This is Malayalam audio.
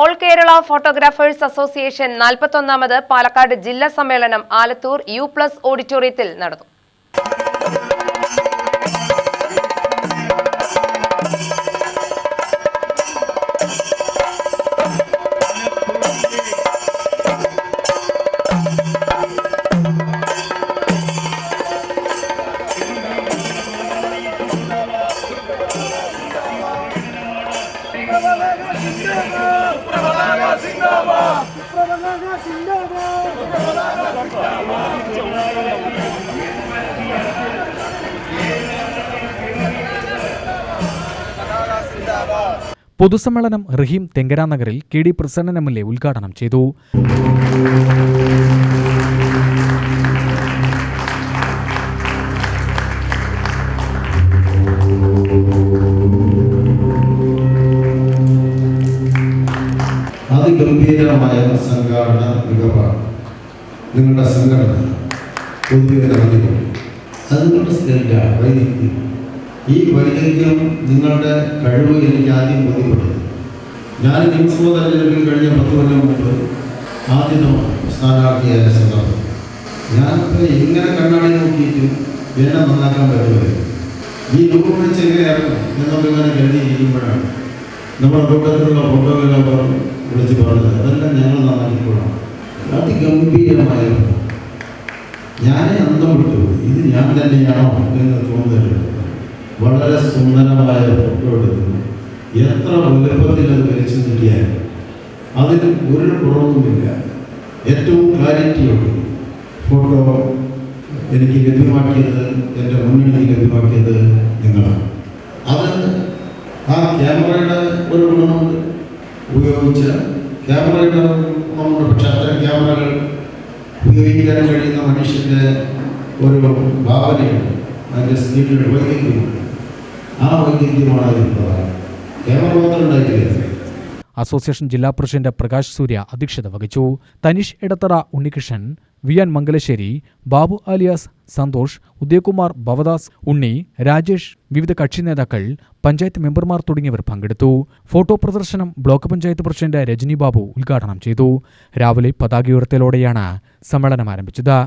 ഓൾ കേരള ഫോട്ടോഗ്രാഫേഴ്സ് അസോസിയേഷൻ നാൽപ്പത്തൊന്നാമത് പാലക്കാട് ജില്ലാ സമ്മേളനം ആലത്തൂർ യു പ്ലസ് ഓഡിറ്റോറിയത്തിൽ നടന്നു. പൊതുസമ്മേളനം റഹീം തെങ്കരാനഗറിൽ K D Prasannan M L A ഉദ്ഘാടനം ചെയ്തു. അതിഗംഭീരമായ സംഘാടന മികവാണ് നിങ്ങളുടെ സംഘടന വൈദഗ്ധ്യം ഈ വൈദഗ്ധ്യം നിങ്ങളുടെ കഴിവ് എനിക്ക് ആദ്യം ബോധ്യപ്പെട്ടത്. ഞാൻ നിയമസഭാ കഴിഞ്ഞ പത്ത് കൊല്ലം മുമ്പ് ആദ്യമാണ് സ്ഥാനാർത്ഥിയായ സന്ദർഭം ഞാൻ എങ്ങനെ കണ്ണാടി നോക്കിയിട്ടും എന്നെ നന്നാക്കാൻ പറ്റുമല്ലോ ഈ രൂപം വെച്ച് എങ്ങനെയാക്കണം എന്നൊക്കെ ഇങ്ങനെ കരുതിയിരിക്കുമ്പോഴാണ് നമ്മുടെ കൂട്ടത്തിലുള്ള ഫോട്ടോഗ്രാഫർ വിളിച്ച് പറഞ്ഞത് അതെല്ലാം ഞങ്ങൾ നന്നാക്കിക്കൊള്ളാം അതിഗംഭീരമായ ഞാനേ അന്തം വിട്ടു ഇത് ഞാൻ തന്നെയാണോ എന്ന് തോന്നുന്നു വളരെ സുന്ദരമായ ഫോട്ടോ എടുക്കുന്നു എത്ര വലുപ്പത്തിൽ അത് വലിച്ചു നീട്ടിയാൽ അതിന് ഒരു കുറവുമില്ല. ഏറ്റവും ക്ലാരിറ്റിയുണ്ട് ഫോട്ടോ എനിക്ക് ലഭ്യമാക്കിയത് എന്റെ മുന്നണി ലഭ്യമാക്കിയത് നിങ്ങളാണ്. അത് ആ ക്യാമറയുടെ ഒരു ഗുണമുണ്ട്. ഉപയോഗിച്ച ക്യാമറയുടെ നമ്മുടെ പക്ഷേ അത്തരം ക്യാമറകൾ ഉപയോഗിക്കാൻ കഴിയുന്ന മനുഷ്യന്റെ ഒരു ഭാവനയുണ്ട്. അതിന്റെ സ്ക്രീനിൽ വൈദ്യുതിയുണ്ട് ആ വൈദ്യുതിയുമാണ് അതിൽ ക്യാമറ മാത്രം ഉണ്ടായിട്ടില്ല. അസോസിയേഷൻ ജില്ലാ പ്രസിഡന്റ് പ്രകാശ് സൂര്യ അധ്യക്ഷത വഹിച്ചു. Tanish Edathara Unnikrishnan V N Mangalassery Babu alias Santhosh Udayakumar Bhavadas Unni Rajesh വിവിധ കക്ഷി നേതാക്കൾ പഞ്ചായത്ത് മെമ്പർമാർ തുടങ്ങിയവർ പങ്കെടുത്തു. ഫോട്ടോ പ്രദർശനം ബ്ലോക്ക് പഞ്ചായത്ത് പ്രസിഡന്റ് രജനി ബാബു ഉദ്ഘാടനം ചെയ്തു. രാവിലെ പതാക ഉയർത്തലോടെയാണ് സമ്മേളനം ആരംഭിച്ചത്.